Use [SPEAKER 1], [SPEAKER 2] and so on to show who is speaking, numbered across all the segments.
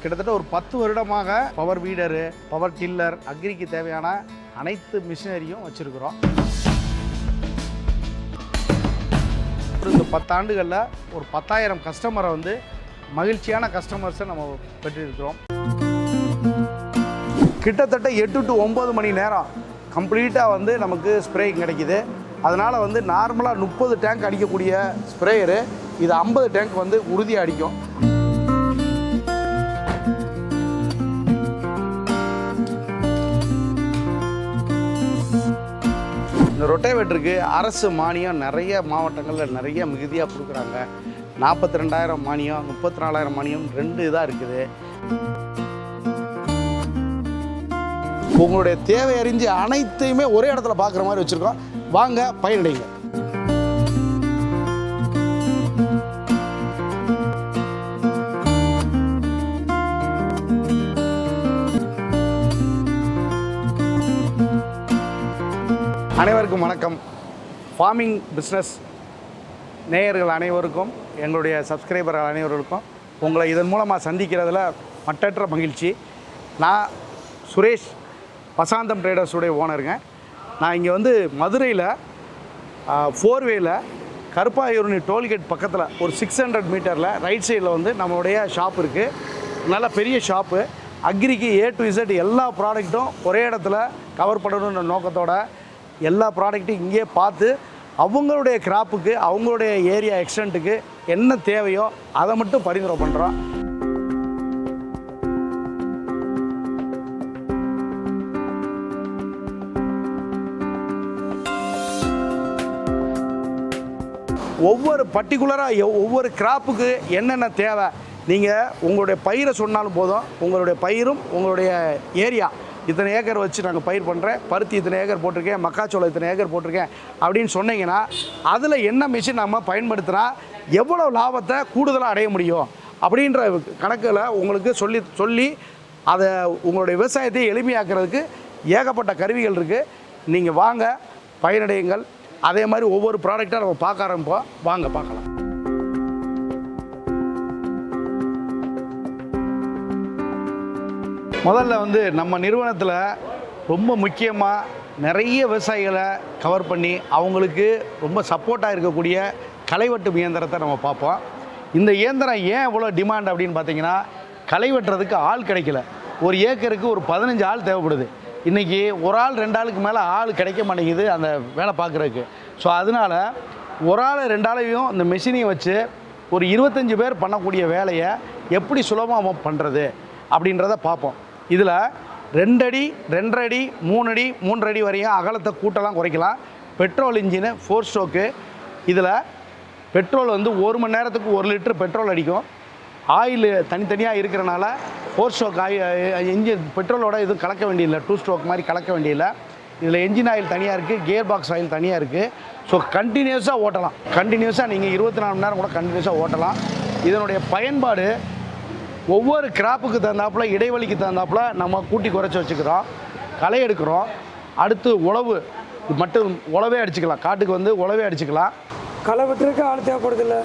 [SPEAKER 1] கிட்டத்தட்ட ஒரு பத்து வருடமாக பவர் வீடரு பவர் டில்லர் அக்ரிக்கு தேவையான அனைத்து மிஷினரியும் வச்சுருக்குறோம். இந்த பத்தாண்டுகளில் ஒரு பத்தாயிரம் கஸ்டமரை வந்து மகிழ்ச்சியான கஸ்டமர்ஸை நம்ம பெற்றிருக்கிறோம். கிட்டத்தட்ட எட்டு டு ஒம்பது மணி நேரம் கம்ப்ளீட்டாக வந்து நமக்கு ஸ்ப்ரே கிடைக்குது. அதனால் வந்து நார்மலாக முப்பது டேங்க் அடிக்கக்கூடிய ஸ்ப்ரேயரு இது ஐம்பது டேங்க் வந்து உறுதியாக அடிக்கும். ரொட்டேவேட்டருக்கு அரசு மானியம் நிறைய மாவட்டங்களில் நிறைய மிகுதியாக கொடுக்குறாங்க. நாற்பத்தி ரெண்டாயிரம் மானியம் முப்பத்தி நாலாயிரம் மானியம் ரெண்டு இதாக இருக்குது. உங்களுடைய தேவை அறிஞ்சு அனைத்தையுமே ஒரே இடத்துல பார்க்குற மாதிரி வச்சுருக்கோம். வாங்க பயனடைங்க. அனைவருக்கும் வணக்கம். ஃபார்மிங் பிஸ்னஸ் நேயர்கள் அனைவருக்கும் எங்களுடைய சப்ஸ்கிரைபர்கள் அனைவருக்கும் உங்களை இதன் மூலமாக சந்திக்கிறதுல மட்டற்ற மகிழ்ச்சி. நான் சுரேஷ் பசாந்தம் ட்ரேடர்ஸுடைய ஓனருங்க நான் இங்கே வந்து மதுரையில் ஃபோர்வேயில் கருப்பாயூரணி டோல்கேட் பக்கத்தில் ஒரு சிக்ஸ் ஹண்ட்ரட் மீட்டரில் ரைட் சைடில் வந்து நம்மளுடைய ஷாப் இருக்குது நல்ல பெரிய ஷாப்பு அக்ரிக்கு ஏ டு இசட் எல்லா ப்ராடக்ட்டும் ஒரே இடத்துல கவர் பண்ணணுன்ற நோக்கத்தோட எல்லா ப்ராடக்ட்டும் இங்கேயே பார்த்து அவங்களுடைய கிராப்புக்கு அவங்களுடைய ஏரியா எக்ஸ்டென்ட்டுக்கு என்ன தேவையோ அதை மட்டும் பரிந்துரை பண்ணுறோம் ஒவ்வொரு பர்டிகுலராக ஒவ்வொரு கிராப்புக்கு என்னென்ன தேவை? நீங்கள் உங்களுடைய பயிரை சொன்னாலும் போதும். உங்களுடைய பயிரும் உங்களுடைய ஏரியா இத்தனை ஏக்கர் வச்சு நாங்கள் பயிர் பண்ணுறேன் பருத்தி இத்தனை ஏக்கர் போட்டிருக்கேன். மக்காச்சோளம் இத்தனை ஏக்கர் போட்டிருக்கேன். அப்படின்னு சொன்னீங்கன்னா அதில் என்ன மிஷின் நம்ம பயன்படுத்தினா எவ்வளோ லாபத்தை கூடுதலாக அடைய முடியும்? அப்படின்ற கணக்கில் உங்களுக்கு சொல்லி சொல்லி அதை உங்களுடைய விவசாயத்தை எளிமையாக்குறதுக்கு ஏகப்பட்ட கருவிகள் இருக்குது நீங்கள் வாங்க பயனடையுங்கள். அதே மாதிரி ஒவ்வொரு ப்ராடக்டாக நம்ம பார்க்க ஆரம்பிப்போம். வாங்க பார்க்கலாம். முதல்ல வந்து நம்ம நிறுவனத்தில் ரொம்ப முக்கியமாக நிறைய விவசாயிகளை கவர் பண்ணி அவங்களுக்கு ரொம்ப சப்போர்ட்டாக இருக்கக்கூடிய களைவெட்டு இயந்திரத்தை நம்ம பார்ப்போம். இந்த இயந்திரம் ஏன் இவ்வளோ டிமாண்ட் அப்படின்னு பார்த்தீங்கன்னா களை வெட்டுறதுக்கு ஆள் கிடைக்கல. ஒரு ஏக்கருக்கு ஒரு பதினஞ்சு ஆள் தேவைப்படுது. இன்றைக்கி ஒரு ஆள் ரெண்டு ஆளுக்கு மேலே ஆள் கிடைக்க மாட்டேங்குது அந்த வேலை பார்க்குறதுக்கு. ஸோ அதனால் ஒரு ஆள் ரெண்டு ஆளையும் இந்த மிஷினையும் வச்சு ஒரு இருபத்தஞ்சி பேர் பண்ணக்கூடிய வேலையை எப்படி சுலபமாக பண்ணுறது அப்படின்றத பார்ப்போம். இதில் ரெண்டடி ரெண்டரை அடி மூன்றடி மூன்றரை அடி வரையும் அகலத்தை கூட்டலாம் குறைக்கலாம். பெட்ரோல் இன்ஜினு ஃபோர் ஸ்ட்ரோக்கு இதில் பெட்ரோல் வந்து ஒரு மணி நேரத்துக்கு ஒரு லிட்டர் பெட்ரோல் அடிக்கும். ஆயில் தனித்தனியாக இருக்கிறனால ஃபோர் ஸ்ட்ரோக் ஆயி இன்ஜின் பெட்ரோலோட எதுவும் கலக்க வேண்டியதில்லை டூ ஸ்ட்ரோக் மாதிரி கலக்க வேண்டியதில்லை இதில் என்ஜின் ஆயில் தனியாக இருக்குது கியர் பாக்ஸ் ஆயில் தனியாக இருக்குது ஸோ கண்டினியூஸாக ஓட்டலாம். கண்டினியூஸாக நீங்கள் இருபத்தி நாலு மணி நேரம் கூட கண்டினியூஸாக ஓட்டலாம். இதனுடைய பயன்பாடு ஒவ்வொரு கிராப்புக்கு தகுந்தாப்புல இடைவெளிக்கு தகுந்தாப்புல நம்ம கூட்டி குறைச்சி வச்சுக்கிறோம். களை எடுக்கிறோம். அடுத்து உழவு. மட்டும் உழவே அடிச்சுக்கலாம். காட்டுக்கு வந்து உழவே அடிச்சுக்கலாம்.
[SPEAKER 2] களை வெட்டுறதுக்கு ஆள் தேவைப்படுதில்ல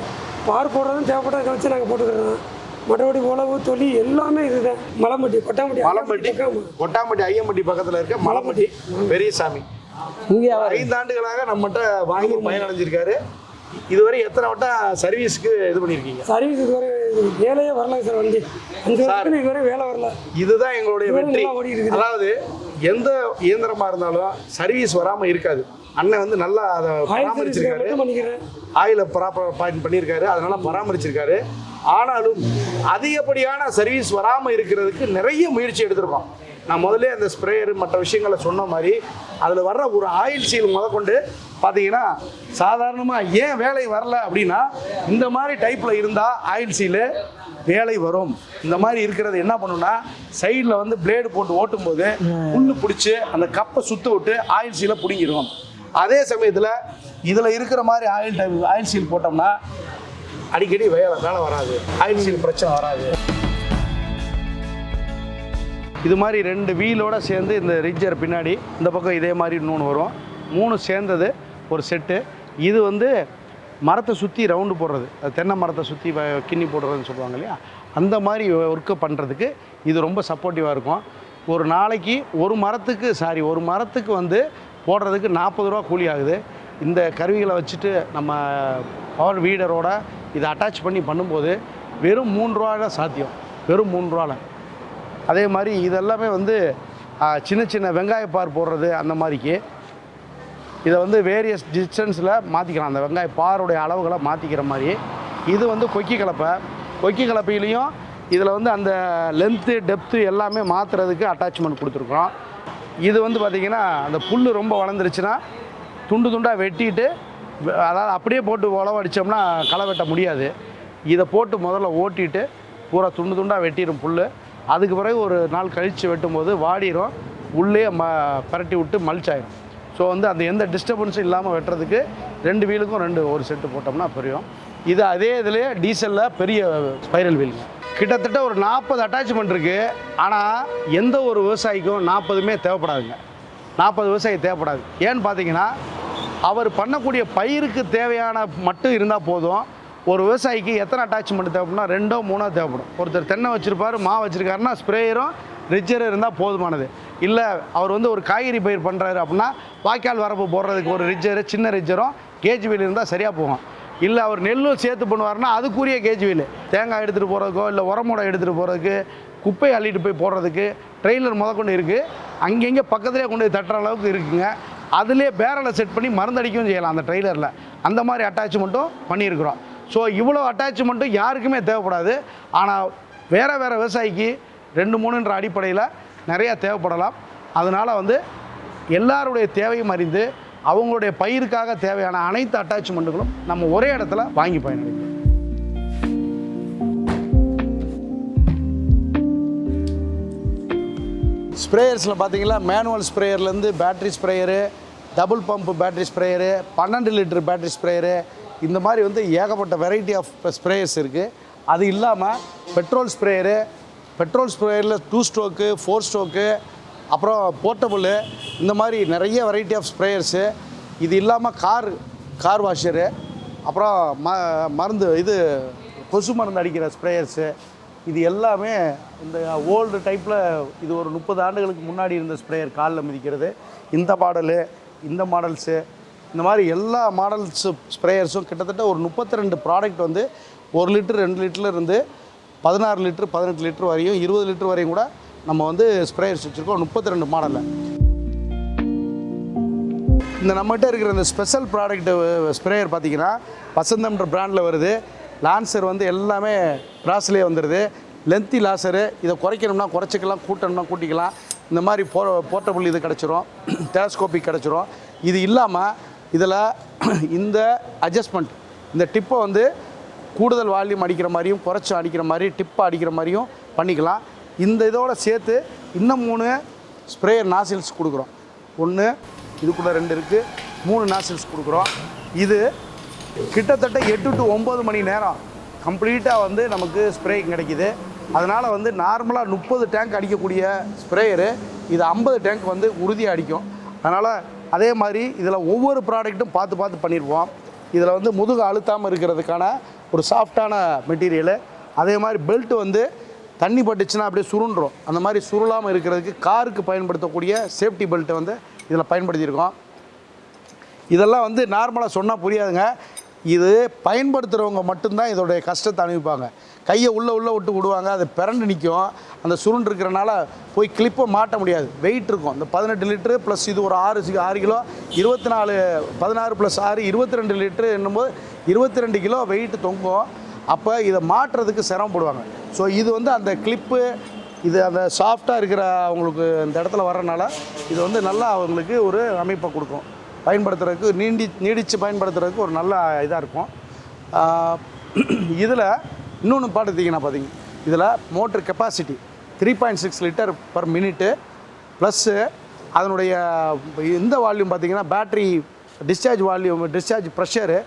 [SPEAKER 2] பார் போடுறதும் தேவைப்பட்டதை வச்சு நாங்கள் போட்டுக்கிறோம். மற்றபடி உழவு தொலி எல்லாமே இதுதான். மலைமட்டி கொட்டாம்பட்டி
[SPEAKER 1] மலம்பட்டி கொட்டாம்பட்டி ஐயம்பட்டி பக்கத்தில் இருக்க மலம்பட்டி பெரியசாமி.
[SPEAKER 2] இங்கே
[SPEAKER 1] ஐந்து ஆண்டுகளாக நம்மகிட்ட வாங்கி பயனடைஞ்சிருக்காரு. இதுவரை எத்தனை வட்டம் சர்வீஸ்க்கு இது பண்ணியிருக்கீங்க?
[SPEAKER 2] சர்வீஸ் இதுவரை இது வேலையே வரலங்க சார் வண்டி. அஞ்சு வருஷத்துல இதுவரை வேலை வரல.
[SPEAKER 1] இதுதான் எங்களுடைய வெற்றி. அதாவது எந்த இயந்திரமா இருந்தாலும் சர்வீஸ் வராம இருக்காது. அண்ணன் வந்து நல்லா அதை பராமரிச்சிருக்காரு. ஆயில ப்ராப்பர் பாயிண்ட் பண்ணியிருக்காரு. அதனால பராமரிச்சிருக்காரு. ஆனாலும் அதிகப்படியான சர்வீஸ் வராம இருக்கிறதுக்கு நிறைய முயற்சி எடுத்திருக்கோம். நான் முதல்ல அந்த ஸ்ப்ரேயர் மற்ற விஷயங்களை சொன்ன மாதிரி அதில் வர்ற ஒரு ஆயில் சீல் முதற்கொண்டு பார்த்தீங்கன்னா சாதாரணமாக ஏன் வேலை வரல அப்படின்னா இந்த மாதிரி டைப்பில் இருந்தால் ஆயில் சீலு வேலை வரும். இந்த மாதிரி இருக்கிறது என்ன பண்ணுன்னா சைடில் வந்து பிளேடு போட்டு ஓட்டும் போது புல்லு பிடிச்சி அந்த கப்பை சுத்த விட்டு ஆயில் சீலை பிடுங்கிடும். அதே சமயத்தில் இதில் இருக்கிற மாதிரி ஆயில் டைப் ஆயில் சீல் போட்டோம்னா அடிக்கடி வேலை வேலை வராது. ஆயில் சீல் பிரச்சனை வராது. இது மாதிரி ரெண்டு வீலோடு சேர்ந்து இந்த ரிஜர் பின்னாடி இந்த பக்கம் இதே மாதிரி இன்னொன்று வரும். மூணு சேர்ந்தது. ஒரு செட்டு. இது வந்து மரத்தை சுற்றி ரவுண்டு போடுறது. தென்னை மரத்தை சுற்றி கிண்ணி போடுறதுன்னு சொல்லுவாங்க இல்லையா? அந்த மாதிரி ஒர்க்கை பண்ணுறதுக்கு இது ரொம்ப சப்போர்ட்டிவாக இருக்கும். ஒரு நாளைக்கு ஒரு மரத்துக்கு சாரி ஒரு மரத்துக்கு வந்து போடுறதுக்கு நாற்பது ரூபா கூலி ஆகுது. இந்த கருவிகளை வச்சுட்டு நம்ம பவர் வீடரோட இதை அட்டாச் பண்ணி பண்ணும்போது வெறும் மூணு ரூபால சாத்தியம். வெறும் மூணு ரூபால அதே மாதிரி இதெல்லாமே வந்து சின்ன சின்ன வெங்காய பார் போடுறது அந்த மாதிரிக்கு. இதை வந்து வேரியஸ் டிஸ்டன்ஸில் மாற்றிக்கலாம் அந்த வெங்காய பாருடைய அளவுகளை மாற்றிக்கிற மாதிரி. இது வந்து கொக்கி கலப்பை. கொக்கி கலப்பையிலையும் இதில் வந்து அந்த லென்த்து டெப்த்து எல்லாமே மாற்றுறதுக்கு அட்டாச்மெண்ட் கொடுத்துருக்குறோம். இது வந்து பார்த்திங்கன்னா அந்த புல் ரொம்ப வளர்ந்துருச்சுன்னா துண்டு துண்டாக வெட்டிட்டு அதாவது அப்படியே போட்டு உழவு அடித்தோம்னா களை வெட்ட முடியாது. இதை போட்டு முதல்ல ஓட்டிட்டு பூரா துண்டு துண்டாக வெட்டிடும் புல் அதுக்கு பிறகு ஒரு நாள் கழித்து வெட்டும்போது வாடிரும். உள்ளே ம பரட்டி விட்டு மல்ச்சாயிடும் ஸோ வந்து அந்த எந்த டிஸ்டர்பன்ஸும் இல்லாமல் வெட்டுறதுக்கு ரெண்டு வீலுக்கும் ரெண்டு ஒரு செட்டு போட்டோம்னா புரியும். இது அதே இதுலேயே டீசலில் பெரிய ஸ்பைரல் வீலுங்க கிட்டத்தட்ட ஒரு நாற்பது அட்டாச்மெண்ட் இருக்குது ஆனால் எந்த ஒரு விவசாயிக்கும் நாற்பதுமே தேவைப்படாதுங்க. நாற்பது விவசாயி தேவைப்படாது. ஏன்னு பார்த்தீங்கன்னா அவர் பண்ணக்கூடிய பயிருக்கு தேவையான மட்டும் இருந்தால் போதும். ஒரு விவசாயிக்கு எத்தனை அட்டாச்மெண்ட் தேவைப்படும்னா ரெண்டோ மூணோ தேவைப்படும். ஒருத்தர் தென்னை வச்சுருப்பார் மா வச்சுருக்காருன்னா ஸ்ப்ரேயரும் ரிச்சர் இருந்தால் போதுமானது. இல்லை அவர் வந்து ஒரு காய்கறி பயிர் பண்ணுறாரு அப்படின்னா வாய்க்கால் வரப்பு போடுறதுக்கு ஒரு ரிஜரு சின்ன ரிச்சரும் கேஜ் வீல் இருந்தால் சரியாக போகும். இல்லை அவர் நெல்லும் சேர்த்து பண்ணுவார்னா அதுக்குரிய கேஜ் வீல் தேங்காய் எடுத்துகிட்டு போகிறதுக்கோ இல்லை உரமோட எடுத்துகிட்டு போகிறதுக்கு குப்பை அள்ளிட்டு போய் போடுறதுக்கு ட்ரெய்லர் முதற்கொண்டு இருக்குது அங்கங்கே பக்கத்துலேயே கொண்டு போய் தட்டுற அளவுக்கு இருக்குங்க. அதிலே பேரலை செட் பண்ணி மருந்தடிக்கவும் செய்யலாம் அந்த ட்ரெய்லரில். அந்த மாதிரி அட்டாச்மெண்ட்டும் பண்ணியிருக்கிறோம். ஸோ இவ்வளோ அட்டாச்மெண்ட்டும் யாருக்குமே தேவைப்படாது. ஆனால் வேறு வேறு விவசாயிக்கு ரெண்டு மூணுன்ற அடிப்படையில் நிறையா தேவைப்படலாம். அதனால் வந்து எல்லாருடைய தேவையும் அறிந்து அவங்களுடைய பயிருக்காக தேவையான அனைத்து அட்டாச்மெண்ட்டுகளும் நம்ம ஒரே இடத்துல வாங்கி பயனடைக்கலாம் ஸ்ப்ரேயர்ஸில் பார்த்தீங்கன்னா manual ஸ்ப்ரேயர்லேருந்து battery sprayer double pump battery sprayer பன்னெண்டு லிட்டர் பேட்ரி ஸ்ப்ரேயரு இந்த மாதிரி வந்து ஏகப்பட்ட வெரைட்டி ஆஃப் ஸ்ப்ரேயர்ஸ் இருக்குது அது இல்லாமல் பெட்ரோல் ஸ்ப்ரேயரு பெட்ரோல் ஸ்ப்ரேயரில் டூ ஸ்ட்ரோக்கு ஃபோர் ஸ்ட்ரோக்கு அப்புறம் போர்ட்டபுளு இந்த மாதிரி நிறைய வெரைட்டி ஆஃப் ஸ்ப்ரேயர்ஸு இது இல்லாமல் கார் கார் வாஷரு அப்புறம் ம மருந்து இது கொசு மருந்து அடிக்கிற ஸ்ப்ரேயர்ஸு இது எல்லாமே இந்த ஓல்டு டைப்பில் இது ஒரு முப்பது ஆண்டுகளுக்கு முன்னாடி இருந்த ஸ்ப்ரேயர் காலில் மிதிக்கிறது. இந்த மாடலு இந்த மாடல்ஸு இந்த மாதிரி எல்லா மாடல்ஸு ஸ்ப்ரேயர்ஸும் கிட்டத்தட்ட ஒரு முப்பத்தி ரெண்டு ப்ராடக்ட் வந்து ஒரு லிட்டர் ரெண்டு லிட்டர்லேருந்து பதினாறு லிட்டர் பதினெட்டு லிட்டர் வரையும் இருபது லிட்டர் வரையும் கூட நம்ம வந்து ஸ்ப்ரேயர்ஸ் வச்சுருக்கோம். முப்பத்தி ரெண்டு மாடலில். இந்த நம்மகிட்ட இருக்கிற இந்த ஸ்பெஷல் ப்ராடக்ட் ஸ்ப்ரேயர் பார்த்தீங்கன்னா வசந்தம்ன்ற பிராண்டில் வருது. லான்சர் வந்து எல்லாமே ப்ராஸ்லேயே வந்துடுது லென்த்தி லாசரு இதை குறைக்கணும்னா குறைச்சிக்கலாம் கூட்டணும்னா கூட்டிக்கலாம். இந்த மாதிரி போ போர்ட்டபுள் இது கிடச்சிரும். டெலஸ்கோபிக் கிடச்சிரும். இது இல்லாமல் இதில் இந்த அட்ஜஸ்ட்மெண்ட் இந்த டிப்பை வந்து கூடுதல் வால்யூம் அடிக்கிற மாதிரியும் குறைச்சி அடிக்கிற மாதிரி டிப் அடிக்கிற மாதிரியும் பண்ணிக்கலாம். இந்த இதோட சேர்த்து இன்னும் மூணு ஸ்ப்ரேயர் நாசில்ஸ் கொடுக்குறோம். ஒன்று இதுக்குள்ளே ரெண்டு இருக்குது மூணு நாசில்ஸ் கொடுக்குறோம். இது கிட்டத்தட்ட எட்டு டு ஒம்பது மணி நேரம் கம்ப்ளீட்டாக வந்து நமக்கு ஸ்ப்ரே கிடைக்கிது. அதனால் வந்து நார்மலாக முப்பது டேங்க் அடிக்கக்கூடிய ஸ்ப்ரேயரு இது ஐம்பது டேங்க் வந்து உறுதியாக அடிக்கும். அதனால் அதே மாதிரி இதில் ஒவ்வொரு ப்ராடக்ட்டும் பார்த்து பார்த்து பண்ணியிருப்போம் இதில் வந்து முதுகு அழுத்தாமல் இருக்கிறதுக்கான ஒரு சாஃப்டான மெட்டீரியலு அதே மாதிரி பெல்ட் வந்து தண்ணி பட்டுச்சுன்னா அப்படியே சுருண்டுரும். அந்த மாதிரி சுருளாமல் இருக்கிறதுக்கு காருக்கு பயன்படுத்தக்கூடிய சேஃப்டி பெல்ட்டை வந்து இதில் பயன்படுத்தியிருக்கோம். இதெல்லாம் வந்து நார்மலாக சொன்னால் புரியாதுங்க. இது பயன்படுத்துகிறவங்க மட்டும்தான் இதோடைய கஷ்டத்தை அனுபவிப்பாங்க. கையை உள்ளே உள்ளே விட்டு விடுவாங்க. அது பிறண்டு நிற்கும் அந்த சுருண்டு இருக்கிறனால போய் கிளிப்பை மாட்ட முடியாது. வெயிட் இருக்கும். இந்த பதினெட்டு லிட்டரு ப்ளஸ் இது ஒரு ஆறு ஆறு கிலோ. இருபத்தி நாலு பதினாறு ப்ளஸ் ஆறு இருபத்தி ரெண்டு லிட்டரு என்னும்போது இருபத்தி ரெண்டு கிலோ வெயிட் தொங்கும். அப்போ இதை மாட்டுறதுக்கு சிரமப்படுவாங்க ஸோ இது வந்து அந்த கிளிப்பு இது அந்த சாஃப்டாக இருக்கிற அவங்களுக்கு இந்த இடத்துல வர்றனால இது வந்து நல்லா அவங்களுக்கு ஒரு அமைப்பை கொடுக்கும். பயன்படுத்துறதுக்கு நீண்டி நீடித்து பயன்படுத்துறதுக்கு ஒரு நல்ல இதாக இருக்கும். இதில் இன்னொன்று பார்த்துட்டிங்கன்னா பார்த்தீங்க இதில் motor capacity three point six litre per minute plus அதனுடைய இந்த வால்யூம் பார்த்திங்கன்னா battery discharge volume discharge pressure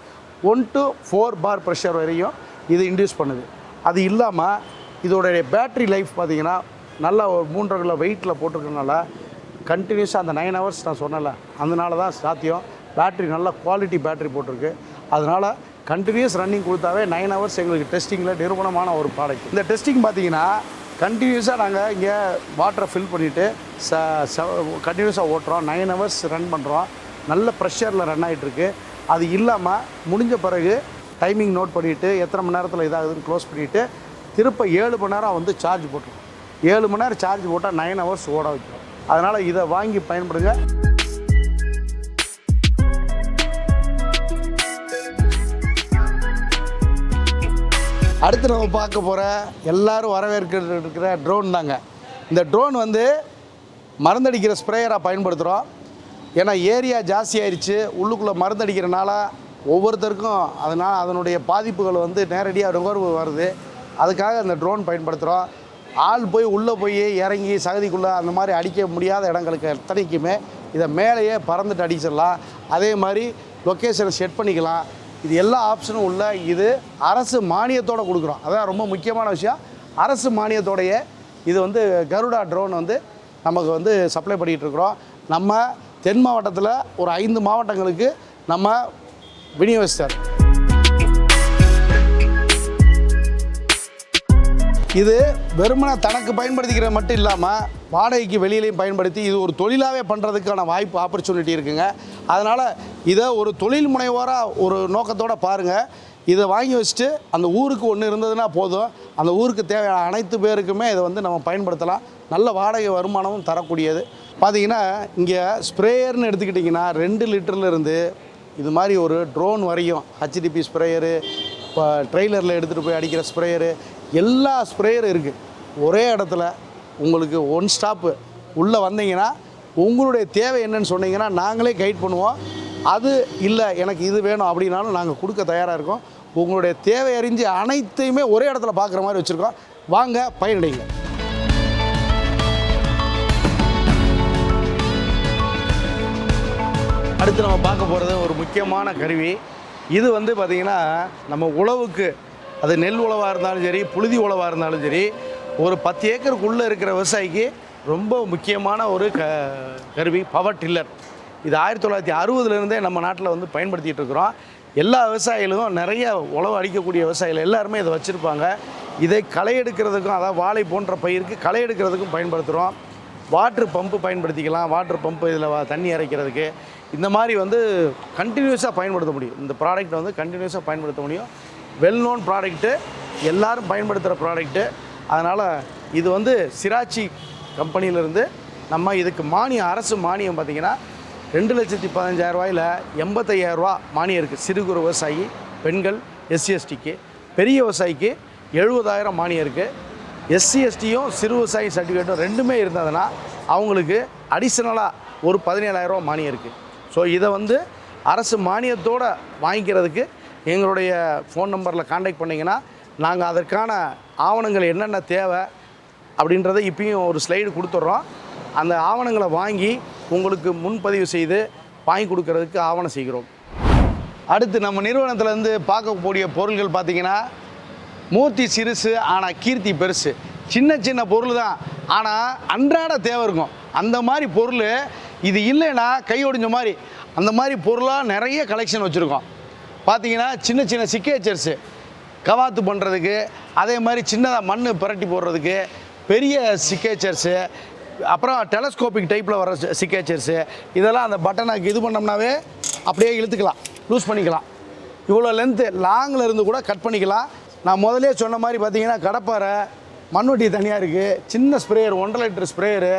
[SPEAKER 1] one to four bar pressure வரையும் இது இன்டியூஸ் பண்ணுது. அது இல்லாமல் இதோடைய பேட்ரி லைஃப் பார்த்தீங்கன்னா நல்லா ஒரு மூன்றரை கிலோ வெயிட்டில் போட்டிருக்கனால கண்டினியூஸாக அந்த நைன் ஹவர்ஸ் நான் சொன்னல அதனால தான் சாத்தியம். பேட்ரி நல்ல குவாலிட்டி பேட்ரி போட்டிருக்கு. அதனால் கண்டினியூஸ் ரன்னிங் கொடுத்தாவே நைன் ஹவர்ஸ் எங்களுக்கு டெஸ்டிங்கில் நிறுவனமான ஒரு ப்ராடக்ட் இந்த டெஸ்டிங் பார்த்தீங்கன்னா கண்டினியூஸாக நாங்கள் இங்கே வாட்டரை ஃபில் பண்ணிவிட்டு ச கண்டினியூஸாக ஓட்டுறோம். நைன் ஹவர்ஸ் ரன் பண்ணுறோம் நல்ல ப்ரெஷரில் ரன் ஆகிட்டுருக்கு அது இல்லாமல் முடிஞ்ச பிறகு டைமிங் நோட் பண்ணிவிட்டு எத்தனை மணி நேரத்தில் இதாகுதுன்னு க்ளோஸ் பண்ணிவிட்டு திருப்ப ஏழு மணி நேரம் வந்து சார்ஜ் போட்டுருவோம் ஏழு மணி நேரம் சார்ஜ் போட்டால் நைன் ஹவர்ஸ் ஓட வைக்கும். அதனால் இதை வாங்கி பயன்படுங்க. அடுத்து நம்ம பார்க்க போகிற எல்லாரும் வரவேற்கிற இருக்கிற ட்ரோன் தாங்க. இந்த ட்ரோன் வந்து மருந்தடிக்கிற ஸ்ப்ரேயராக பயன்படுத்துகிறோம் ஏன்னா ஏரியா ஜாஸ்தி ஆயிடுச்சு உள்ளுக்குள்ளே மருந்தடிக்கிறனால ஒவ்வொருத்தருக்கும் அதனால் அதனுடைய பாதிப்புகள் வந்து நேரடியாக நுகர்வு வருது. அதுக்காக அந்த ட்ரோன் பயன்படுத்துகிறோம் ஆள் போய் உள்ளே போய் இறங்கி சகதிக்குள்ளே அந்த மாதிரி அடிக்க முடியாத இடங்களுக்கு எத்தனைக்குமே இதை மேலேயே பறந்துட்டு அடிச்சிடலாம். அதே மாதிரி லொக்கேஷனை செட் பண்ணிக்கலாம். இது எல்லா ஆப்ஷனும் உள்ள இது அரசு மானியத்தோடு கொடுக்குறோம். அதான் ரொம்ப முக்கியமான விஷயம். அரசு மானியத்தோடைய இது வந்து கருடா ட்ரோன் வந்து நமக்கு வந்து சப்ளை பண்ணிகிட்டு இருக்கிறோம். நம்ம தென் மாவட்டத்தில் ஒரு ஐந்து மாவட்டங்களுக்கு நம்ம விநியோகிச்சார். இது வெறுமனை தனக்கு பயன்படுத்திக்கிறது மட்டும் இல்லாமல் வாடகைக்கு வெளியிலையும் பயன்படுத்தி இது ஒரு தொழிலாகவே பண்ணுறதுக்கான வாய்ப்பு ஆப்பர்ச்சுனிட்டி இருக்குங்க. அதனால் இதை ஒரு தொழில் முனைவோராக ஒரு நோக்கத்தோடு பாருங்கள் இதை வாங்கி வச்சுட்டு அந்த ஊருக்கு ஒன்று இருந்ததுன்னா போதும். அந்த ஊருக்கு தேவையான அனைத்து பேருக்குமே இதை வந்து நம்ம பயன்படுத்தலாம். நல்ல வாடகை வருமானமும் தரக்கூடியது. பார்த்தீங்கன்னா இங்கே ஸ்ப்ரேயர்னு எடுத்துக்கிட்டிங்கன்னா ரெண்டு லிட்டர்லேருந்து இது மாதிரி ஒரு ட்ரோன் வரையும் ஹச்டிபி ஸ்ப்ரேயரு இப்போ ட்ரெய்லரில் எடுத்துகிட்டு போய் அடிக்கிற ஸ்ப்ரேயரு எல்லா ஸ்ப்ரேயரும் இருக்குது ஒரே இடத்துல உங்களுக்கு ஒன் ஸ்டாப்பு உள்ளே வந்தீங்கன்னா உங்களுடைய தேவை என்னன்னு சொன்னீங்கன்னா நாங்களே கைட் பண்ணுவோம். அது இல்லை எனக்கு இது வேணும் அப்படின்னாலும் நாங்கள் கொடுக்க தயாராக இருக்கோம். உங்களுடைய தேவை அறிஞ்சு அனைத்தையுமே ஒரே இடத்துல பார்க்குற மாதிரி வச்சுருக்கோம். வாங்க பயனடைங்க அடுத்து நம்ம பார்க்க போகிறது ஒரு முக்கியமான கருவி. இது வந்து பார்த்திங்கன்னா நம்ம உழவுக்கு அது நெல் உழவாக இருந்தாலும் சரி புழுதி உழவாக இருந்தாலும் சரி ஒரு பத்து ஏக்கருக்குள்ளே இருக்கிற விவசாயிக்கு ரொம்ப முக்கியமான ஒரு க கருவி பவர் டில்லர் இது ஆயிரத்தி தொள்ளாயிரத்தி அறுபதுலேருந்தே நம்ம நாட்டில் வந்து பயன்படுத்திகிட்டு இருக்கிறோம். எல்லா விவசாயிகளும் நிறைய உழவு அடிக்கக்கூடிய விவசாயிகள் எல்லாருமே இதை வச்சுருப்பாங்க. இதை களை எடுக்கிறதுக்கும் அதாவது வாழை போன்ற பயிருக்கு களை எடுக்கிறதுக்கும் பயன்படுத்துகிறோம் வாட்ரு பம்பு பயன்படுத்திக்கலாம். வாட்ரு பம்பு இதில் தண்ணி இறைக்கிறதுக்கு. இந்த மாதிரி வந்து கண்டினியூஸாக பயன்படுத்த முடியும். இந்த ப்ராடக்ட் வந்து கண்டினியூஸாக பயன்படுத்த முடியும். வெல் நோன் ப்ராடக்ட்டு எல்லாரும் பயன்படுத்துகிற ப்ராடக்ட்டு அதனால் இது வந்து சிராச்சி கம்பெனியிலேருந்து நம்ம இதுக்கு மானியம் அரசு மானியம் பார்த்திங்கன்னா ரெண்டு லட்சத்தி பதினஞ்சாயிரரூவாயில் எண்பத்தையாயிரரூவா மானியம் இருக்குது சிறு குறு விவசாயி பெண்கள் எஸ்சிஎஸ்டிக்கு பெரிய விவசாயிக்கு எழுபதாயிரம் மானியம் இருக்குது எஸ்சி எஸ்டியும் சிறு விவசாயி சர்டிஃபிகேட்டும் ரெண்டுமே இருந்ததுன்னா அவங்களுக்கு அடிஷ்னலாக ஒரு பதினேழாயிரரூவா மானியம் இருக்குது ஸோ இதை வந்து அரசு மானியத்தோடு வாங்கிக்கிறதுக்கு எங்களுடைய ஃபோன் நம்பரில் காண்டாக்ட் பண்ணிங்கன்னா நாங்கள் அதற்கான ஆவணங்கள் என்னென்ன தேவை அப்படின்றத இப்பயும் ஒரு ஸ்லைடு கொடுத்துட்றோம். அந்த ஆவணங்களை வாங்கி உங்களுக்கு முன்பதிவு செய்து வாங்கி கொடுக்கறதுக்கு ஆவணம் செய்கிறோம். அடுத்து நம்ம நிறுவனத்திலேருந்து பார்க்கக்கூடிய பொருள்கள் பார்த்திங்கன்னா மூர்த்தி சிறுசு ஆனால் கீர்த்தி பெருசு. சின்ன சின்ன பொருள் தான் ஆனால் அன்றாட தேவை இருக்கும். அந்த மாதிரி பொருள் இது இல்லைன்னா கை ஒடிஞ்ச மாதிரி. அந்த மாதிரி பொருளாக நிறைய கலெக்ஷன் வச்சுருக்கோம். பார்த்தீங்கன்னா சின்ன சின்ன சிக்கேச்சர்ஸு கவாத்து பண்ணுறதுக்கு அதே மாதிரி சின்னதாக மண் புரட்டி போடுறதுக்கு பெரிய சிக்கேச்சர்ஸு அப்புறம் டெலஸ்கோபிக் டைப்பில் வர சிக்கேச்சர்ஸு இதெல்லாம் அந்த பட்டனை இது பண்ணோம்னாவே அப்படியே இழுத்துக்கலாம். லூஸ் பண்ணிக்கலாம். இவ்வளோ லென்த்து லாங்கில் இருந்து கூட கட் பண்ணிக்கலாம். நான் முதலே சொன்ன மாதிரி பார்த்தீங்கன்னா கடப்பாறை மண்வெட்டி தனியாக இருக்குது சின்ன ஸ்ப்ரேயர் ஒன்றரை லிட்டர் ஸ்ப்ரேயரு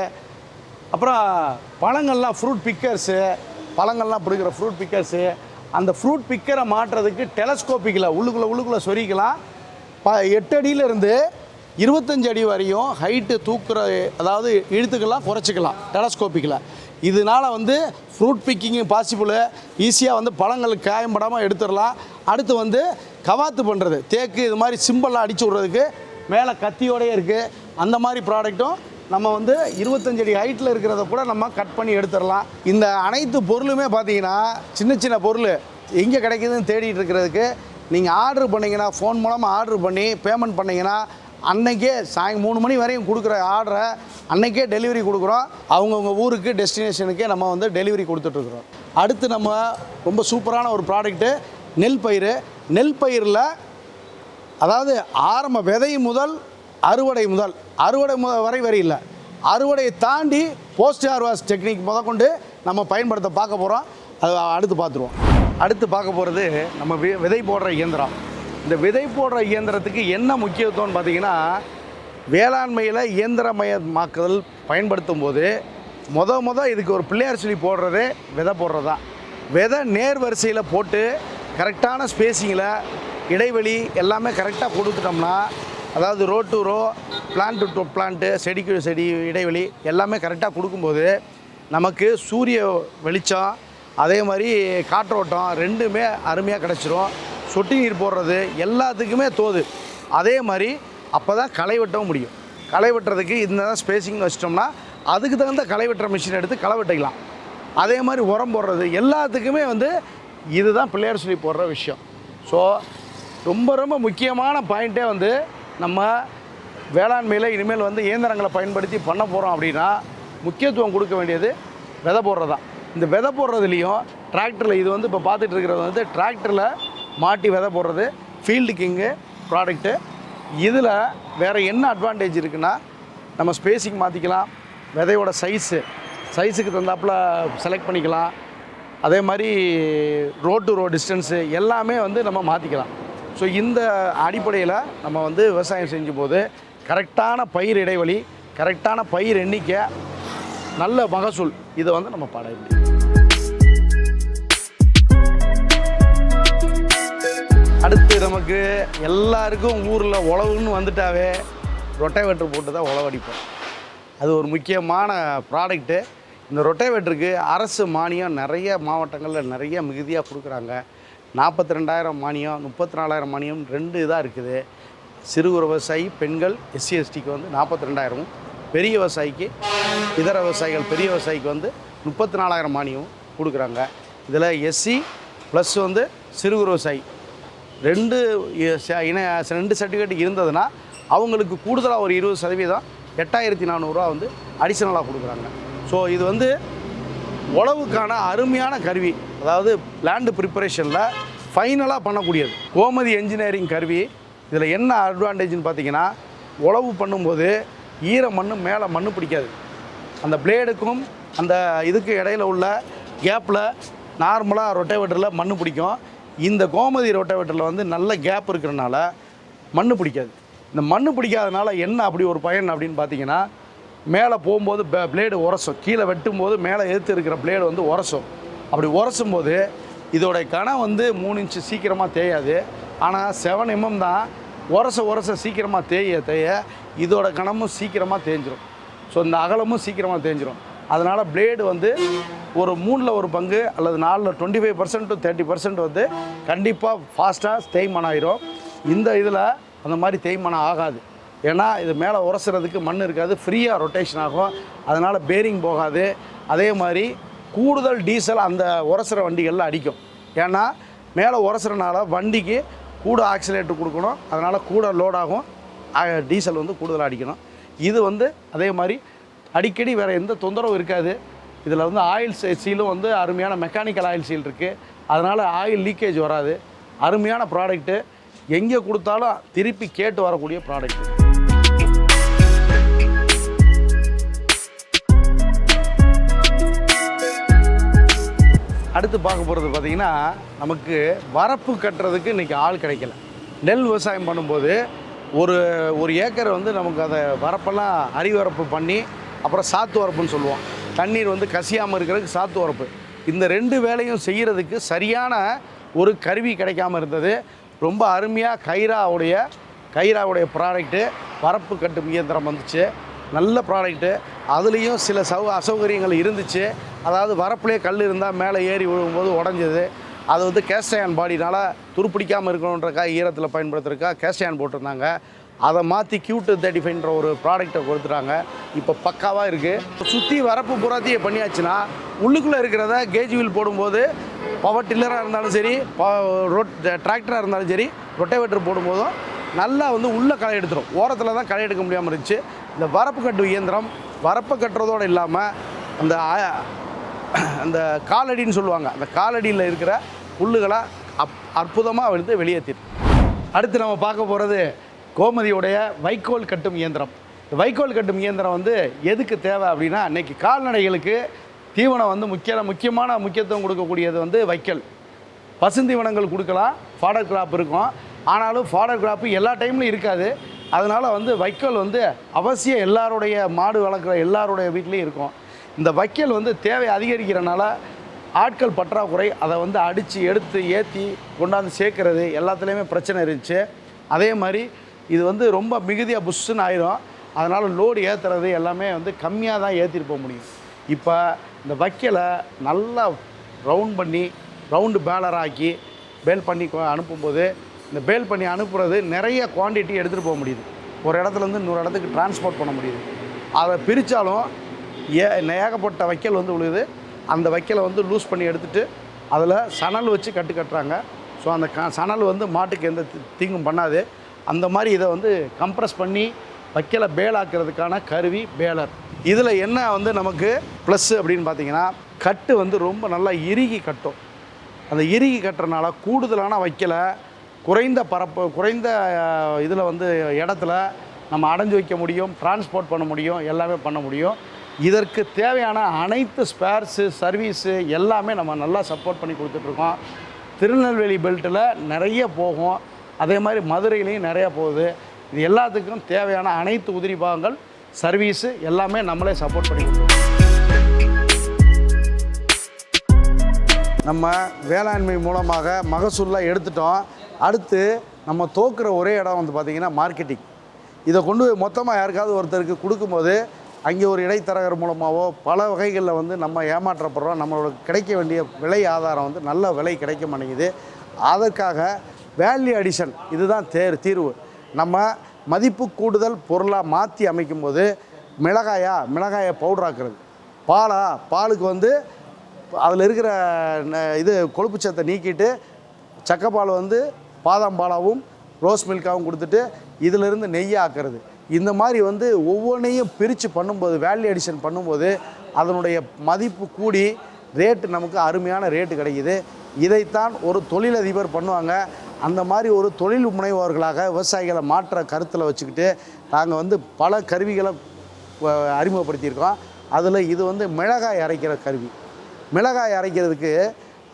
[SPEAKER 1] அப்புறம் பழங்கள்லாம் ஃப்ரூட் பிக்கர்ஸு பழங்கள்லாம் பிடிக்கிற ஃப்ரூட் பிக்கர்ஸு அந்த ஃப்ரூட் பிக்கரை மாட்டுறதுக்கு டெலஸ்கோப்பிக்கில் உள்ளுக்குள்ளே உள்ளுக்குள்ளே சொரிக்கலாம் ப எட்டு அடியிலேருந்து இருபத்தஞ்சு அடி வரையும் ஹைட்டு தூக்குற அதாவது இழுத்துக்கலாம் குறைச்சிக்கலாம் டெலஸ்கோப்பிக்கில் இதனால் வந்து ஃப்ரூட் பிக்கிங் பாசிபிள் ஈஸியாக வந்து பழங்கள் காயம்படாமல் எடுத்துடலாம். அடுத்து வந்து கவாத்து பண்ணுறது தேக்கு இது மாதிரி சிம்பிளாக அடிச்சு விட்றதுக்கு மேலே கத்தியோடயே இருக்குது அந்த மாதிரி ப்ராடக்ட்டும் நம்ம வந்து இருபத்தஞ்சு அடி ஹைட்டில் இருக்கிறத கூட நம்ம கட் பண்ணி எடுத்துடலாம். இந்த அனைத்து பொருளுமே பார்த்தீங்கன்னா சின்ன சின்ன பொருள் எங்கே கிடைக்குதுன்னு தேடிட்டு இருக்கிறதுக்கு நீங்கள் ஆர்டர் பண்ணிங்கன்னா ஃபோன் மூலமாக ஆர்டர் பண்ணி பேமெண்ட் பண்ணிங்கன்னா அன்னைக்கே சாயங்காலம் மூணு மணி வரையும் கொடுக்குற ஆர்டரை அன்னைக்கே டெலிவரி கொடுக்குறோம். அவங்கவுங்க ஊருக்கு டெஸ்டினேஷனுக்கே நம்ம வந்து டெலிவரி கொடுத்துட்ருக்குறோம் அடுத்து நம்ம ரொம்ப சூப்பரான ஒரு ப்ராடக்ட்டு நெல் பயிர் நெல் பயிரில் அதாவது ஆரம்ப விதை முதல் அறுவடை முதல் அறுவடை முத வரை வரை இல்லை. அறுவடையை தாண்டி போஸ்ட் ஹார்வெஸ்ட் டெக்னிக் முதற்கொண்டு நம்ம பயன்படுத்த பார்க்க போகிறோம் அது அடுத்து பார்த்துருவோம். அடுத்து பார்க்க போகிறது நம்ம வி விதை போடுற இயந்திரம். இந்த விதை போடுற இயந்திரத்துக்கு என்ன முக்கியத்துவம்னு பார்த்தீங்கன்னா வேளாண்மையில் இயந்திரமயமாக்குதல் பயன்படுத்தும் போது முத முத இதுக்கு ஒரு பிள்ளையார் சொல்லி போடுறதே விதை போடுறது தான் விதை நேர் வரிசையில் போட்டு கரெக்டான ஸ்பேஸிங்கில் இடைவெளி எல்லாமே கரெக்டாக கொடுத்துட்டோம்னா அதாவது row to row plant to plant செடிக்கு செடி இடைவெளி எல்லாமே கரெக்டாக கொடுக்கும்போது நமக்கு சூரிய வெளிச்சம் அதே மாதிரி காற்றோட்டம் ரெண்டுமே அருமையாக கிடச்சிரும். சொட்டு நீர் போடுறது எல்லாத்துக்குமே தோது. அதே மாதிரி அப்போ தான் களை வெட்டவும் முடியும். களை வெட்டுறதுக்கு இந்த தான் ஸ்பேசிங் வச்சிட்டோம்னா அதுக்கு தகுந்த களை வெட்டுற மிஷின் எடுத்து களை வெட்டிக்கலாம். அதே மாதிரி உரம் போடுறது எல்லாத்துக்குமே வந்து இதுதான் பிள்ளையார் சொல்லி போடுற விஷயம். ஸோ ரொம்ப ரொம்ப முக்கியமான பாயிண்ட்டே வந்து நம்ம வேளாண்மையில் இனிமேல் வந்து இயந்திரங்களை பயன்படுத்தி பண்ண போகிறோம் அப்படின்னா முக்கியத்துவம் கொடுக்க வேண்டியது விதை போடுறது தான் இந்த விதை போடுறதுலேயும் டிராக்டரில் இது வந்து இப்போ பார்த்துட்டு இருக்கிறது வந்து டிராக்டரில் மாட்டி விதை போடுறது ஃபீல்டு கிங்கு ப்ராடக்ட்டு இதில் வேறு என்ன அட்வான்டேஜ் இருக்குன்னா நம்ம ஸ்பேஸிங் மாற்றிக்கலாம் விதையோட சைஸு சைஸுக்கு தந்தாப்பில் செலக்ட் பண்ணிக்கலாம். அதே மாதிரி ரோட் டு ரோட் டிஸ்டன்ஸு எல்லாமே வந்து நம்ம மாற்றிக்கலாம் ஸோ இந்த அடிப்படையில் நம்ம வந்து விவசாயம் செஞ்சும்போது கரெக்டான பயிர் இடைவெளி கரெக்டான பயிர் எண்ணிக்கை நல்ல மகசூல் இதை வந்து நம்ம பாட முடியும் அடுத்து நமக்கு எல்லாருக்கும் ஊரில் உழவுன்னு வந்துட்டாவே ரொட்டைவேட்டர் போட்டு தான் உழவடிப்போம். அது ஒரு முக்கியமான ப்ராடக்ட்டு இந்த ரொட்டேவேட்டருக்கு அரசு மானியம் நிறைய மாவட்டங்களில் நிறைய மிகுதியாக கொடுக்குறாங்க. நாற்பத்தி ரெண்டாயிரம் மானியம் முப்பத்தி நாலாயிரம் மானியம் ரெண்டு இதாக இருக்குது. சிறு விவசாயி பெண்கள் எஸ்சி எஸ்டிக்கு வந்து நாற்பத்தி ரெண்டாயிரமும் பெரிய விவசாயிக்கு இதர விவசாயிகள் பெரிய விவசாயிக்கு வந்து முப்பத்தி நாலாயிரம் மானியம் கொடுக்குறாங்க. இதில் எஸ்சி ப்ளஸ் வந்து சிறு விவசாயி. ரெண்டு இன ச- ரெண்டு சர்டிஃபிகேட் இருந்ததுன்னா அவங்களுக்கு கூடுதலாக ஒரு இருபது சதவீதம் எட்டாயிரத்தி நானூறுரூவா வந்து அடிஷ்னலாக கொடுக்குறாங்க. ஸோ இது வந்து உழவுக்கான அருமையான கருவி. அதாவது லேண்டு ப்ரிப்பரேஷனில் ஃபைனலாக பண்ணக்கூடியது. கோமதி என்ஜினியரிங் கருவி. இதில் என்ன அட்வான்டேஜ்னு பார்த்தீங்கன்னா உழவு பண்ணும்போது ஈர மண் மேலே மண் பிடிக்காது. அந்த பிளேடுக்கும் அந்த இதுக்கு இடையில உள்ள கேப்பில் நார்மலாக ரொட்டேவேட்டரில் மண் பிடிக்கும். இந்த கோமதி ரொட்டேவேட்டரில் வந்து நல்ல கேப் இருக்கிறனால மண் பிடிக்காது. இந்த மண் பிடிக்காதனால என்ன அப்படி ஒரு பயன் அப்படின்னு பார்த்தீங்கன்னா மேலே போகும்போது பிளேடு உரசும். கீழே வெட்டும்போது மேலே எதிர்த்து இருக்கிற பிளேடு வந்து உரசும். அப்படி உரசும் போது இதோடைய கணம் வந்து மூணு இன்ச்சு சீக்கிரமாக தேயாது. ஆனால் செவன் எம்எம் தான் உரச உரச சீக்கிரமாக தேய தேய இதோட கணமும் சீக்கிரமாக தேஞ்சிரும். ஸோ இந்த அகலமும் சீக்கிரமாக தேஞ்சிரும். அதனால் பிளேடு வந்து ஒரு மூணில் ஒரு பங்கு அல்லது நாலில் twenty five percent to thirty percent வந்து கண்டிப்பாக ஃபாஸ்ட்டாக தேய்மானம் ஆயிரும். இந்த இதில் அந்த மாதிரி தேய்மானம் ஆகாது. ஏன்னா இது மேலே உரசுறதுக்கு மண் இருக்காது ஃப்ரீயாக ரொட்டேஷன் ஆகும். அதனால் பேரிங் போகாது. அதே மாதிரி கூடுதல் டீசல் அந்த உரசுற வண்டிகளில் அடிக்கும். ஏன்னா மேலே உரசுறனால வண்டிக்கு கூட ஆக்சிலேட்டர் கொடுக்கணும். அதனால் கூட லோடாகும் டீசல் வந்து கூடுதலாக அடிக்கணும். இது வந்து அதே மாதிரி அடிக்கடி வேறு எந்த தொந்தரவும் இருக்காது. இதில் வந்து ஆயில் சீலும் வந்து அருமையான மெக்கானிக்கல் ஆயில் சீல் இருக்குது அதனால் ஆயில் லீக்கேஜ் வராது. அருமையான ப்ராடக்ட்டு எங்கே கொடுத்தாலும் திருப்பி கேட்டு வரக்கூடிய ப்ராடக்ட்டு அடுத்து பார்க்க போகிறது பார்த்திங்கன்னா நமக்கு வரப்பு கட்டுறதுக்கு இன்றைக்கி ஆள் கிடைக்கல. நெல் விவசாயம் பண்ணும்போது ஒரு ஒரு ஏக்கர் வந்து நமக்கு அதை வரப்பெல்லாம் அரிவரப்பு பண்ணி அப்புறம் சாத்து வரப்புன்னு சொல்லுவோம். தண்ணீர் வந்து கசியாமல் இருக்கிறதுக்கு சாத்து வரப்பு. இந்த ரெண்டு வேலையும் செய்கிறதுக்கு சரியான ஒரு கருவி கிடைக்காம இருந்தது. ரொம்ப அருமையாக கைராவுடைய கைராவுடைய ப்ராடக்ட்டு வரப்பு கட்டும் இயந்திரம் வந்துச்சு. நல்ல ப்ராடக்ட்டு அதுலேயும் சில சௌ அசௌகரியங்கள் இருந்துச்சு. அதாவது வரப்புலேயே கல் இருந்தால் மேலே ஏறி விழும்போது உடஞ்சது. அது வந்து கேஸ்டயான் பாடினால் துருப்பிடிக்காமல் இருக்கணுன்றக்கா ஈரத்தில் பயன்படுத்துறதுக்கா கேஸ்டயான் போட்டிருந்தாங்க. அதை மாற்றி கியூட்டு தேர்ட்டி ஃபைவ்ன்ற ஒரு ப்ராடக்ட்டை கொடுத்துட்டாங்க. இப்போ பக்காவாக இருக்குது சுற்றி வரப்பு புறாத்தியை பண்ணியாச்சுன்னா உள்ளுக்குள்ளே இருக்கிறத கேஜ் வீல் போடும்போது பவர் டில்லராக இருந்தாலும் சரி ரோட் டிராக்டராக இருந்தாலும் சரி ரொட்டேவேட்டர் போடும்போதும் நல்லா வந்து உள்ளே களை எடுத்துரும். ஓரத்தில் தான் களை எடுக்க முடியாமல் இருந்துச்சு. இந்த வரப்பு கட்டு இயந்திரம் வரப்பை கட்டுறதோடு இல்லாமல் அந்த அந்த காலடின்னு சொல்லுவாங்க. அந்த காலடியில் இருக்கிற புல்லுகளை அப் அற்புதமாக வந்து வெளியேற்றிடும் அடுத்து நம்ம பார்க்க போகிறது கோமதியுடைய வைக்கோல் கட்டும் இயந்திரம். இந்த வைக்கோல் கட்டும் இயந்திரம் வந்து எதுக்கு தேவை அப்படின்னா இன்றைக்கி கால்நடைகளுக்கு தீவனம் வந்து முக்கிய முக்கியமான முக்கியத்துவம் கொடுக்கக்கூடியது வந்து வைக்கல். பசுந்தீவனங்கள் கொடுக்கலாம் ஃபாடர் கிராப் இருக்கும். ஆனாலும் ஃபாடர் எல்லா டைம்லையும் இருக்காது. அதனால் வந்து வைக்கோல் வந்து அவசியம் எல்லாருடைய மாடு வளர்க்குற எல்லாருடைய வீட்லேயும் இருக்கும். இந்த வைக்கல் வந்து தேவை அதிகரிக்கிறனால ஆட்கள் பற்றாக்குறை அதை வந்து அடித்து எடுத்து ஏற்றி கொண்டாந்து சேர்க்கறது எல்லாத்துலேயுமே பிரச்சனை இருந்துச்சு. அதே மாதிரி இது வந்து ரொம்ப மிகுதியாக புஷ்ஷுன்னு ஆயிரும். அதனால் லோடு ஏற்றுறது எல்லாமே வந்து கம்மியாக தான் ஏற்றிட்டு போக முடியும். இப்போ இந்த வைக்கலை நல்லா ரவுண்ட் பண்ணி ரவுண்டு பேலர் ஆக்கி பேல் பண்ணி அனுப்பும்போது இந்த பேல் பண்ணி அனுப்புறது நிறைய குவான்டிட்டி எடுத்துகிட்டு போக முடியுது. ஒரு இடத்துலேருந்து இன்னொரு இடத்துக்கு டிரான்ஸ்போர்ட் பண்ண முடியுது. அதை பிரித்தாலும் ஏ ஏகப்பட்ட வைக்கல் வந்து விழுது அந்த வைக்கலை வந்து லூஸ் பண்ணி எடுத்துட்டு அதில் சணல் வச்சு கட்டு கட்டுறாங்க. ஸோ அந்த க சணல் வந்து மாட்டுக்கு எந்த தீங்கும் பண்ணாது. அந்த மாதிரி இதை வந்து கம்ப்ரஸ் பண்ணி வைக்கலை பேலாக்குறதுக்கான கருவி பேலர் இதில் என்ன வந்து நமக்கு ப்ளஸ் அப்படின்னு பார்த்தீங்கன்னா கட்டு வந்து ரொம்ப நல்லா இறுகி கட்டும். அந்த இறுகி கட்டுறனால கூடுதலான வைக்கலை குறைந்த பரப்பு குறைந்த இதில் வந்து இடத்துல நம்ம அடைஞ்சு வைக்க முடியும் டிரான்ஸ்போர்ட் பண்ண முடியும் எல்லாமே பண்ண முடியும். இதற்கு தேவையான அனைத்து ஸ்பேர்ஸு சர்வீஸு எல்லாமே நம்ம நல்லா சப்போர்ட் பண்ணி கொடுத்துட்ருக்கோம். திருநெல்வேலி பெல்ட்டில் நிறைய போகும். அதே மாதிரி மதுரையிலையும் நிறைய போகுது. இது எல்லாத்துக்கும் தேவையான அனைத்து உதிரி பாகங்கள் சர்வீஸு எல்லாமே நம்மளே சப்போர்ட் பண்ணி கொடுத்துருக்கோம் நம்ம வேளாண்மை மூலமாக மகசூல்லாம் எடுத்துட்டோம். அடுத்து நம்ம தோக்குற ஒரே இடம் வந்து பார்த்திங்கன்னா மார்க்கெட்டிங் இதை கொண்டு போய் மொத்தமாக யாருக்காவது ஒருத்தருக்கு கொடுக்கும்போது அங்கே ஒரு இடைத்தரகர் மூலமாகவோ பல வகைகளில் வந்து நம்ம ஏமாற்றப்படுறோம். நம்மளோட கிடைக்க வேண்டிய விலை ஆதாரம் வந்து நல்ல விலை கிடைக்க மாட்டேங்குது. அதற்காக வேல்யூ அடிஷன் இதுதான் தேர் தீர்வு. நம்ம மதிப்பு கூடுதல் பொருளாக மாற்றி அமைக்கும்போது மிளகாயா மிளகாயை பவுடராக்குறது பாலா பாலுக்கு வந்து அதில் இருக்கிற ந- இது கொழுப்பு சத்தை நீக்கிட்டு சக்கப்பால் வந்து பாதாம் பாலாவும் ரோஸ் மில்காவும் கொடுத்துட்டு இதிலிருந்து நெய் ஆக்கிறது. இந்த மாதிரி வந்து ஒவ்வொன்றையும் பிரித்து பண்ணும்போது வேல்யூ அடிஷன் பண்ணும்போது அதனுடைய மதிப்பு கூடி ரேட்டு நமக்கு அருமையான ரேட்டு கிடைக்கிது. இதைத்தான் ஒரு தொழிலதிபர் பண்ணுவாங்க. அந்த மாதிரி ஒரு தொழில் முனைவோர்களாக விவசாயிகளை மாற்ற கருத்தில் வச்சுக்கிட்டு நாங்கள் வந்து பல கருவிகளை அறிமுகப்படுத்தியிருக்கோம். அதில் இது வந்து மிளகாய் அரைக்கிற கருவி. மிளகாய் அரைக்கிறதுக்கு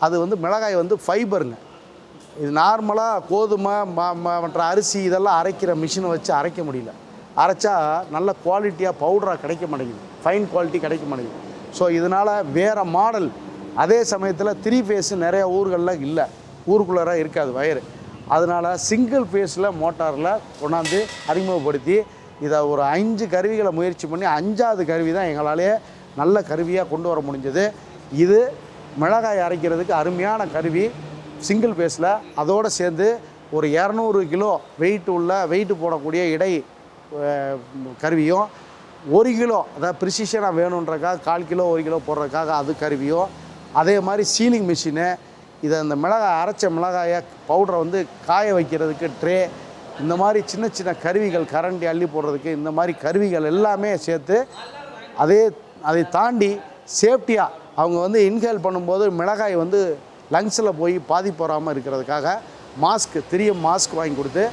[SPEAKER 1] அது வந்து மிளகாய் வந்து ஃபைபருங்க இது நார்மலாக கோதுமை ம- ம- மற்ற அரிசி இதெல்லாம் அரைக்கிற மிஷினை வச்சு அரைக்க முடியல. அரைச்சா நல்ல குவாலிட்டியாக பவுடராக கிடைக்க மாட்டேங்குது. ஃபைன் குவாலிட்டி கிடைக்க மாட்டேங்குது. ஸோ இதனால் வேறு மாடல் அதே சமயத்தில் த்ரீ ஃபேஸு நிறையா ஊர்களில் இல்லை. ஊருக்குள்ளார இருக்காது வயரு அதனால் சிங்கிள் ஃபேஸில் மோட்டாரில் கொண்டாந்து அறிமுகப்படுத்தி இதை ஒரு அஞ்சு கருவிகளை முயற்சி பண்ணி அஞ்சாவது கருவி தான் எங்களாலேயே நல்ல கருவியாக கொண்டு வர முடிஞ்சது. இது மிளகாய் அரைக்கிறதுக்கு அருமையான கருவி. சிங்கிள் பேஸில் அதோடு சேர்ந்து ஒரு இரநூறு கிலோ வெயிட் உள்ள வெயிட்டு போடக்கூடிய இடை கருவியும் ஒரு கிலோ அதாவது ப்ரிசிஷனாக வேணுன்றக்காக கால் கிலோ ஒரு கிலோ போடுறதுக்காக அது கருவியும் அதே மாதிரி சீலிங் மிஷினு இதை அந்த மிளகாய் அரைச்ச மிளகாயை பவுடரை வந்து காய வைக்கிறதுக்கு ட்ரே இந்த மாதிரி சின்ன சின்ன கருவிகள் கரண்டி அள்ளி போடுறதுக்கு இந்த மாதிரி கருவிகள் எல்லாமே சேர்த்து அதே அதை தாண்டி சேஃப்டியாக அவங்க வந்து இன்ஹேல் பண்ணும்போது மிளகாய் வந்து லங்ஸில் போய் பாதிப்பு வராமல் இருக்கிறதுக்காக மாஸ்க் திரிய மாஸ்க் வாங்கி கொடுத்து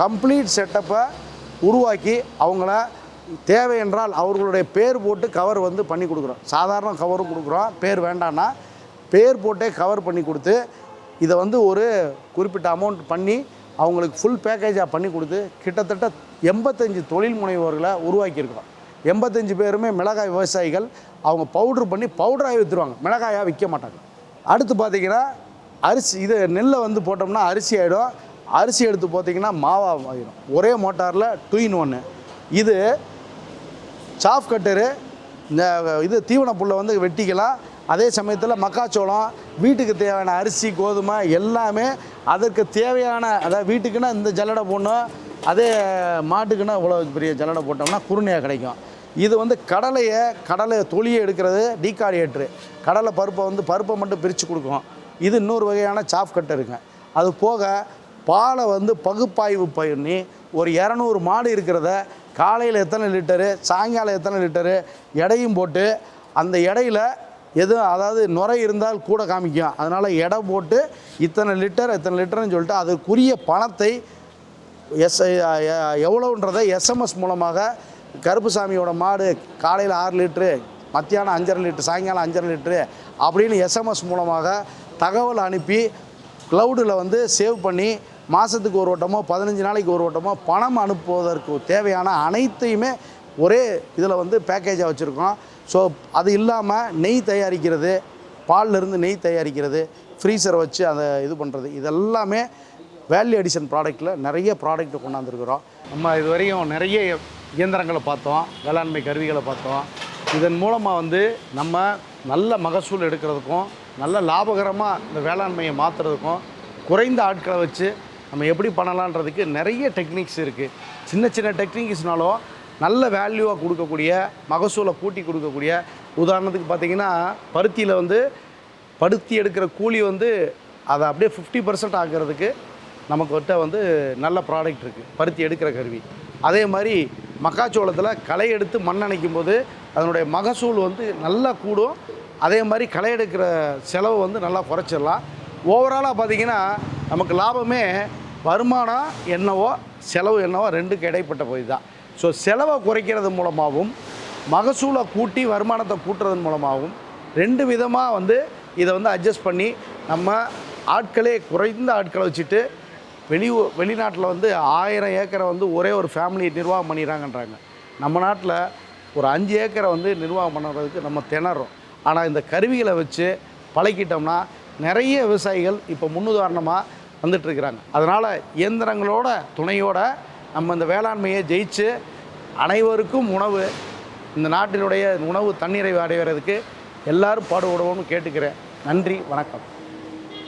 [SPEAKER 1] கம்ப்ளீட் செட்டப்பை உருவாக்கி அவங்கள தேவை என்றால் அவர்களுடைய பேர் போட்டு கவர் வந்து பண்ணி கொடுக்குறோம். சாதாரண கவரும் கொடுக்குறோம். பேர் வேண்டான்னா பேர் போட்டே கவர் பண்ணி கொடுத்து இதை வந்து ஒரு குறிப்பிட்ட அமௌண்ட் பண்ணி அவங்களுக்கு ஃபுல் பேக்கேஜாக பண்ணி கொடுத்து கிட்டத்தட்ட எண்பத்தஞ்சு தொழில் முனைவோர்களை உருவாக்கியிருக்கிறோம். எண்பத்தஞ்சு பேருமே மிளகாய் விவசாயிகள். அவங்க பவுட்ரு பண்ணி பவுடராக விற்றுருவாங்க மிளகாயாக விற்க மாட்டாங்க. அடுத்து பார்த்தீங்கன்னா அரிசி இது நெல்லை வந்து போட்டோம்னா அரிசி ஆகிடும் அரிசி எடுத்து பார்த்தீங்கன்னா மாவாக ஆகிடும் ஒரே மோட்டாரில் டூயின் ஒன்று இது சாஃப் கட்டரு. இந்த இது தீவன புல்லை வந்து வெட்டிக்கலாம். அதே சமயத்தில் மக்காச்சோளம் வீட்டுக்கு தேவையான அரிசி கோதுமை எல்லாமே அதற்கு தேவையான அதாவது வீட்டுக்குன்னா இந்த ஜல்லடை போடணும். அதே மாட்டுக்குன்னா இவ்வளோ பெரிய ஜல்லடை போட்டோம்னா குருணையாக கிடைக்கும். இது வந்து கடலையை கடலை தொழியை எடுக்கிறது டீகார்டியேட்ரு கடலை பருப்பை வந்து பருப்பை மட்டும் பிரித்து கொடுக்கும். இது இன்னொரு வகையான சாஃப் கட்டருங்க அது போக பாலை வந்து பகுப்பாய்வு பண்ணி ஒரு இரநூறு மாடு இருக்கிறத காலையில் எத்தனை லிட்டரு சாயங்காலம் எத்தனை லிட்டரு எடையும் போட்டு அந்த எடையில் எதுவும் அதாவது நுரை இருந்தால் கூட காமிக்கும். அதனால் எடை போட்டு இத்தனை லிட்டர் இத்தனை லிட்டர்னு சொல்லிட்டு அதுக்குரிய பணத்தை எஸ் எவ்வளோன்றதை எஸ்எம்எஸ் மூலமாக கருப்புசாமியோட மாடு காலையில் ஆறு லிட்ரு மத்தியானம் அஞ்சரை லிட்ரு சாயங்காலம் அஞ்சரை லிட்ரு அப்படின்னு எஸ்எம்எஸ் மூலமாக தகவல் அனுப்பி க்ளவுடில் வந்து சேவ் பண்ணி மாதத்துக்கு ஒரு வட்டமோ பதினஞ்சு நாளைக்கு ஒரு வட்டமோ பணம் அனுப்புவதற்கு தேவையான அனைத்தையுமே ஒரே இதில் வந்து பேக்கேஜாக வச்சுருக்கோம். ஸோ அது இல்லாமல் நெய் தயாரிக்கிறது பால்ல இருந்து நெய் தயாரிக்கிறது ஃப்ரீசரை வச்சு அதை இது பண்ணுறது இதெல்லாமே வேல்யூ அடிஷன் ப்ராடக்ட்டில் நிறைய ப்ராடக்ட் கொண்டாந்துருக்குறோம். நம்ம இது வரையும் நிறைய இயந்திரங்களை பார்த்தோம் வேளாண்மை கருவிகளை பார்த்தோம். இதன் மூலமாக வந்து நம்ம நல்ல மகசூல் எடுக்கிறதுக்கும் நல்ல லாபகரமாக இந்த வேளாண்மையை மாற்றுறதுக்கும் குறைந்த ஆட்களை வச்சு நம்ம எப்படி பண்ணலான்றதுக்கு நிறைய டெக்னிக்ஸ் இருக்குது சின்ன சின்ன டெக்னிக்ஸ்னாலும் நல்ல வேல்யூவாக கொடுக்கக்கூடிய மகசூலை கூட்டி கொடுக்கக்கூடிய உதாரணத்துக்கு பார்த்தீங்கன்னா பருத்தியில் வந்து பருத்தி எடுக்கிற கூலி வந்து அதை அப்படியே ஃபிஃப்டி பர்சன்ட் ஆக்கிறதுக்கு நமக்கு வந்து நல்ல ப்ராடக்ட் இருக்குது பருத்தி எடுக்கிற கருவி. அதே மாதிரி மக்காச்சோளத்தில் களை எடுத்து மண் அணைக்கும் போது அதனுடைய மகசூல் வந்து நல்லா கூடும். அதே மாதிரி களை எடுக்கிற செலவு வந்து நல்லா குறைச்சிடலாம். ஓவராலாக பார்த்திங்கன்னா நமக்கு லாபமே வருமானம் என்னவோ செலவு என்னவோ ரெண்டுக்கு இடைப்பட்ட போய் தான். ஸோ செலவை குறைக்கிறது மூலமாகவும் மகசூலை கூட்டி வருமானத்தை கூட்டுறதன் மூலமாகவும் ரெண்டு விதமாக வந்து இதை வந்து அட்ஜஸ்ட் பண்ணி நம்ம ஆட்களே குறைந்த ஆட்களை வச்சுட்டு வெளி வெளிநாட்டில் வந்து ஆயிரம் ஏக்கரை வந்து ஒரே ஒரு ஃபேமிலி நிர்வாகம் பண்ணிடுறாங்கன்றாங்க. நம்ம நாட்டில் ஒரு அஞ்சு ஏக்கரை வந்து நிர்வாகம் பண்ணுறதுக்கு நம்ம திணறோம். ஆனால் இந்த கருவிகளை வச்சு பழக்கிட்டோம்னா நிறைய விவசாயிகள் இப்போ முன்னுதாரணமாக வந்துட்டுருக்குறாங்க. அதனால் இயந்திரங்களோட துணையோட நம்ம இந்த வேளாண்மையை ஜெயிச்சு அனைவருக்கும் உணவு இந்த நாட்டினுடைய உணவு தண்ணீரை அடைவதற்கு எல்லாரும் பாடுபடுவோம்னு கேட்டுக்கிறேன். நன்றி வணக்கம்.